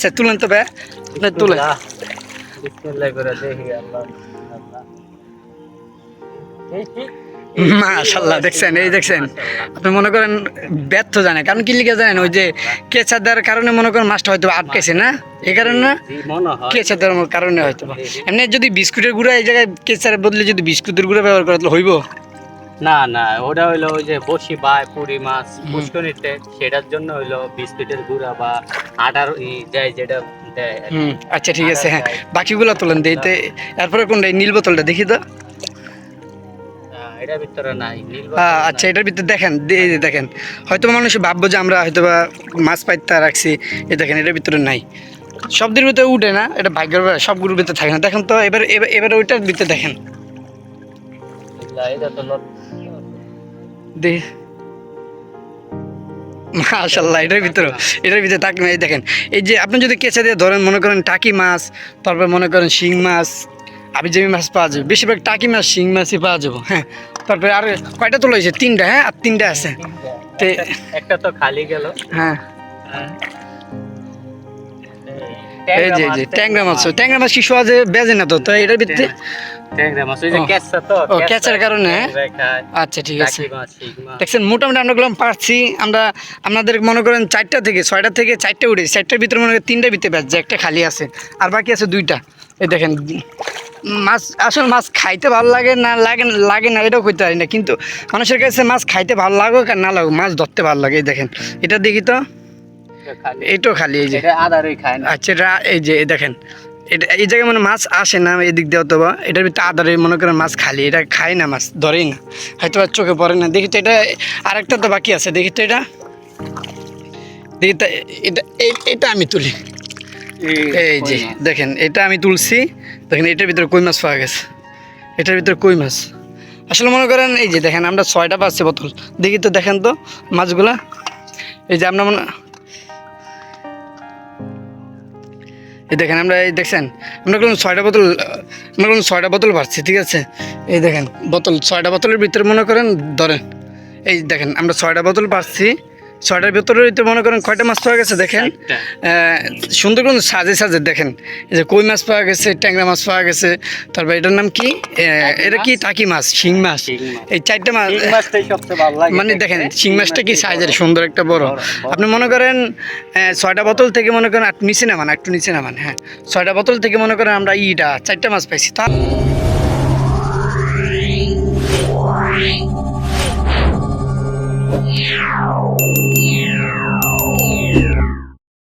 আচ্ছা তুলেন তো আপনি আল্লাহ এই মাশাল্লাহ দেখছেন এই দেখছেন। আপনি মনে করেন ব্যর্থ জানে কারণ কি লিখে জানেন ওই যে কেঁচা দেওয়ার কারণে মনে করেন মাছটা হয়তো আটকেছে না? এই কারণে? না কেঁচা দেওয়ার কারণে হয়তো। এমনি যদি বিস্কুটের গুঁড়া এই জায়গায় কেঁচার বদলে যদি বিস্কুটের গুঁড়া ব্যবহার করা হইব? না না ওটা হইল ওই যে বসি বা পুরি মাছ পুষ্করিতে সেটার জন্য হইল বিস্কুটের গুঁড়া বা আটার যায় যেটা দেয় হুম আচ্ছা ঠিক আছে হ্যাঁ বাকিগুলো তোলেন দিতে এরপরে কোনটা নীল বোতলটা দেখি তো? এটার ভিতরে নাই আচ্ছা এটার ভিতরে দেখেন দেখেন হয়তো মানুষ ভাববো যে আমরা হয়তো বা মাছ পাইতে রাখছি এই দেখেন এটার ভিতরে নাই। সবদের ভিতরে উঠে না এটা ভাগ্যের সবগুলোর ভিতরে থাকে না। দেখেন তো এবার এবার এবার ওইটার ভিতরে দেখেন। এটা তো মাশাল্লাহ এটার ভিতরে এটার ভিতরে টাকি মাছ দেখেন। এই যে আপনি যদি কেঁচা দিয়ে ধরেন মনে করেন টাকি মাছ তারপর মনে করেন শিং মাছ আবিজামি মাছ পাওয়া যাবে। বেশিরভাগ টাকি মাছ শিং মাছই পাওয়া যাবে হ্যাঁ। তারপরে আর কয়টা তোলা হয়েছে? তিনটা হ্যাঁ আর তিনটা আছে। একটা- একটা তো খালি গেল। হ্যাঁ। এই এই যে যে ট্যাংরা মাছ ট্যাংরা মাছ কি সহজে বেজে না তো? তো এটার ও। ক্যাচার কারণে, হ্যাঁ? আচ্ছা ঠিক আছে। দেখছেন মোটামুটি আমরা গুলো পারছি। আমরা আপনাদের মনে করেন চারটা থেকে ছয়টা থেকে চারটা উঠেছি। চারটার ভিতরে মনে করেন ভিতরে একটা খালি আছে। আর বাকি আছে দুইটা। এই দেখেন মাছ আসলে মাছ খাইতে ভালো লাগে না লাগে লাগে না এটাও করতে পারি না। কিন্তু মানুষের কাছে মাছ খাইতে ভালো লাগুক আর না লাগুক মাছ ধরতে ভালো লাগে। দেখেন এটা দেখি তো। এটাও খালি। এই যে। এটা আদারই খায় না। আচ্ছা এটা এই যে দেখেন। এটা এই জায়গায় মানে মাছ আসে না এদিক দিয়ে অথবা। এটার ভিতরে আদারে মনে করেন মাছ খালি এটা খায় না মাছ ধরেই না। হয়তো আর চোখে পড়ে না। দেখি তো এটা আরেকটা তো বাকি আছে। দেখি তো এটা। দেখি তো এটা এটা আমি তুলি। এই যে দেখেন এটা আমি তুলছি। দেখেন এটার ভিতরে কই মাছ পাওয়া গেছে? এটার ভিতরে কই মাছ? আসলে মনে করেন এই যে দেখেন আমরা ছয়টা পাচ্ছি বোতল। দেখি তো দেখেন তো মাছগুলা। এই যে আমরা মনে এই দেখেন আমরা এই দেখছেন, আমরা কোনো ছয়টা বোতল, আমরা কোনো ছয়টা বোতল পাচ্ছি ঠিক আছে? এই দেখেন, বোতল, ছয়টা বোতলের ভিতরে মনে করেন, ধরেন, এই দেখেন, আমরা ছয়টা বোতল পাচ্ছি ছয়টার ভিতরে ভিতরে মনে করেন কয়টা মাছ পাওয়া গেছে দেখেন? আহ, সুন্দর করে সাজে সাজে দেখেন। এই যে কই মাছ পাওয়া গেছে ট্যাংরা মাছ পাওয়া গেছে তারপর এটার নাম কি? এটা কি? টাকি মাছ শিং মাছ। এই চারটা মাছ মানে দেখেন শিং মাছটা কি সাইজের সুন্দর একটা বড়। আপনি মনে করেন ছয়টা বোতল থেকে মনে করেন একটু নিচে নামান একটু নিচে নামান হ্যাঁ। ছয়টা বোতল থেকে মনে করেন আমরা ইটা চারটা মাছ পাইছি। তা Yeah.